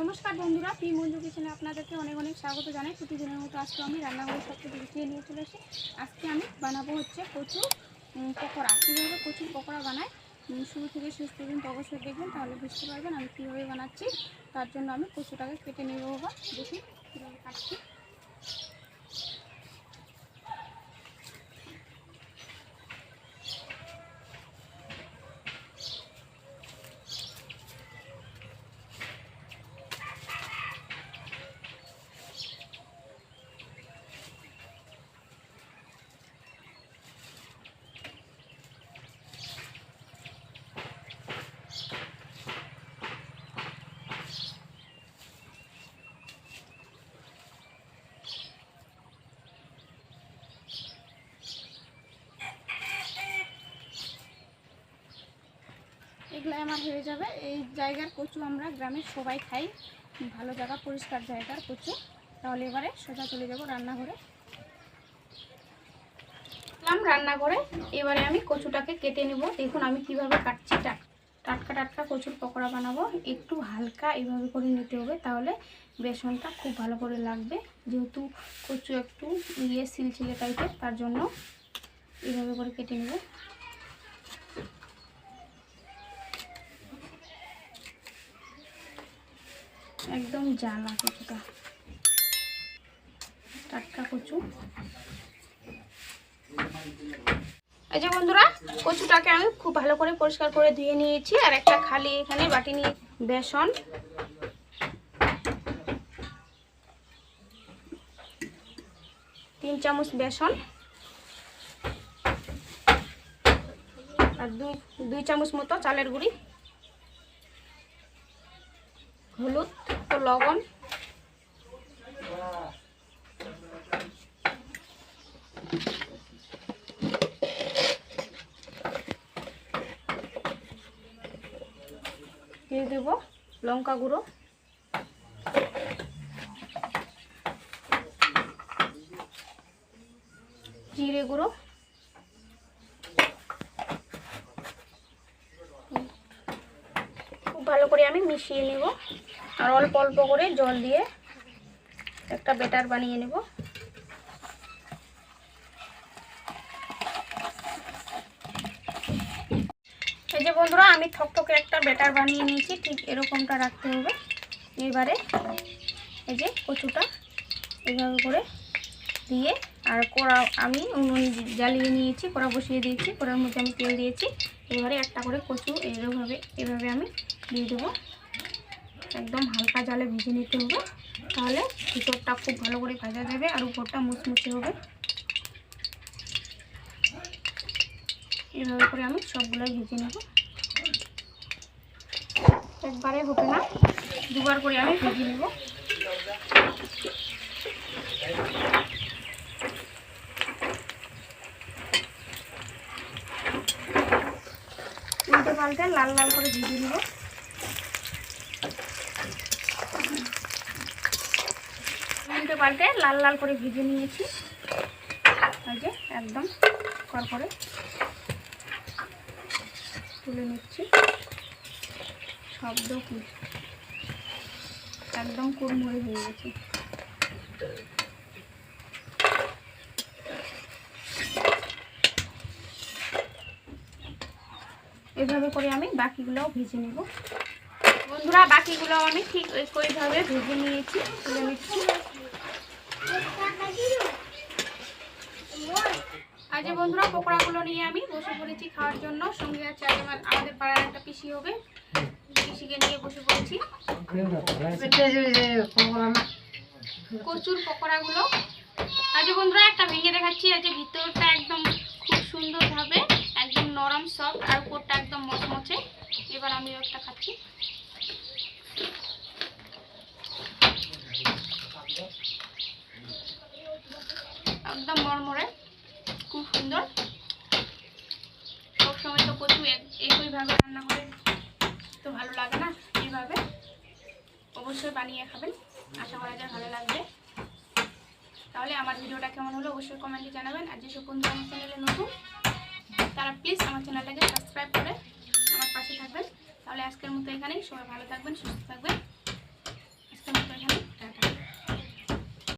নমস্কার বন্ধুরা, পি মঞ্জু কিচেনে আপনাদেরকে অনেক অনেক স্বাগত জানাই। প্রতিদিনের মতো আজকে আমি রান্নাঘরে সব কিছু গুছিয়ে নিয়ে চলে এসে আজকে আমি বানাবো হচ্ছে কচু পকোড়া। কীভাবে কচুর পকোড়া বানাই শুরু থেকে শেষ পর্যন্ত অবশ্যই দেখবেন, তাহলে বুঝতে পারবেন আমি কীভাবে বানাচ্ছি। তার জন্য আমি কচুটাকে কেটে নেব বা দেখি কীভাবে কাটছি। এগুলো আমার হয়ে যাবে। এই জায়গার কচু আমরা গ্রামের সবাই খাই। ভালো জায়গা, পরিষ্কার জায়গার কচু। তাহলে এবারে সোজা চলে যাব রান্নাঘরে। এলাম রান্নাঘরে। এবারে আমি কচুটাকে কেটে নেব। দেখুন, আমি কীভাবে কাটছি। টাটকা টাটকা কচুর পকোড়া বানাবো। একটু হালকা এইভাবে করে নিতে হবে। তাহলে বেসনটা খুব ভালো করে লাগবে। যেহেতু কচু একটু ইয়ে সিলছিলে টাইপের তার জন্য এইভাবে করে কেটে নেব। একদম জ্বালা কচুটা টাটকা কচু। এই যে বন্ধুরা, কচুটাকে আমি খুব ভালো করে পরিষ্কার করে ধুয়ে নিয়েছি, আর একটা খালি এখানে বাটি নিয়ে বেসন। তিন চামচ বেসন। আর দুই দুই চামচ মতো চালের গুঁড়ি। হলুদ। লবণ। দিয়ে দেব লঙ্কা গুঁড়ো। জিরে গুঁড়ো। ভালো করে আমি মিশিয়ে নেব। আর অল্প অল্প করে জল দিয়ে একটা বেটার বানিয়ে নেব। এই যে বন্ধুরা, আমি থকথকে একটা বেটার বানিয়ে নিয়েছি, ঠিক এরকমটা রাখতে হবে। এবারে এই যে কচুটা এইভাবে করে দিয়ে আর কড়া আমি উনুন জ্বালিয়ে নিয়েছি, কড়া বসিয়ে দিয়েছি, কড়ার মধ্যে আমি তেল দিয়েছি। এবারে একটা করে কচু এইভাবে এভাবে আমি দিয়ে দেবো। একদম হালকা জালে ভেজে নিতে হবে। তাহলে ভিতরটা খুব ভালো করে ভাজা যাবে আর উপরটা মুচমুচে হবে। এভাবে করে আমি সবগুলোই ভেজে নেব। একবারে হবে না, দুবার করে আমি ভেজে নেব। পাল্টে লাল লাল করে ভেজে নেব। উল্টে পাল্টে লাল লাল করে ভেজে নিয়েছি। এই যে, একদম কর করে তুলে নিচ্ছি। শব্দ একদম কুড়মুড়ে হয়ে গেছে। এভাবে করে আমি বাকিগুলোও ভেজে নেব। বন্ধুরা, বাকিগুলো আমি ঠিক একইভাবে ভেজে নিয়েছি নিচ্ছি। আজ বন্ধুরা, পকোড়াগুলো নিয়ে আমি বসে পড়েছি খাওয়ার জন্য। সঙ্গে আছে আজ আমার আমাদের পাড়ার একটা পিসি হবে। পিসিকে নিয়ে বসে পড়েছি। কচুর পকোড়াগুলো। আজ বন্ধুরা, একটা ভেঙে দেখাচ্ছি। আজ ভিতরটা একদম খুব সুন্দরভাবে নরম সফট আর কোটটা একদম মচমচে। এবার আমি একটা খাচ্ছি। একদম মরমরে, খুব সুন্দর। সবসময় তো কচু এক- একইভাবে রান্না করে তো ভালো লাগে না এইভাবে। অবশ্যই বানিয়ে খাবেন। আশা করা যায় ভালো লাগবে। তাহলে আমার ভিডিওটা কেমন হলো অবশ্যই কমেন্টে জানাবেন। আর যেসব বন্ধু চ্যানেলে নতুন তারা প্লিজ আমার চ্যানেলটাকে সাবস্ক্রাইব করে আমার পাশে থাকবেন। তাহলে আজকের মতো এখানেই। সবাই ভালো থাকবেন, সুস্থ থাকবেন।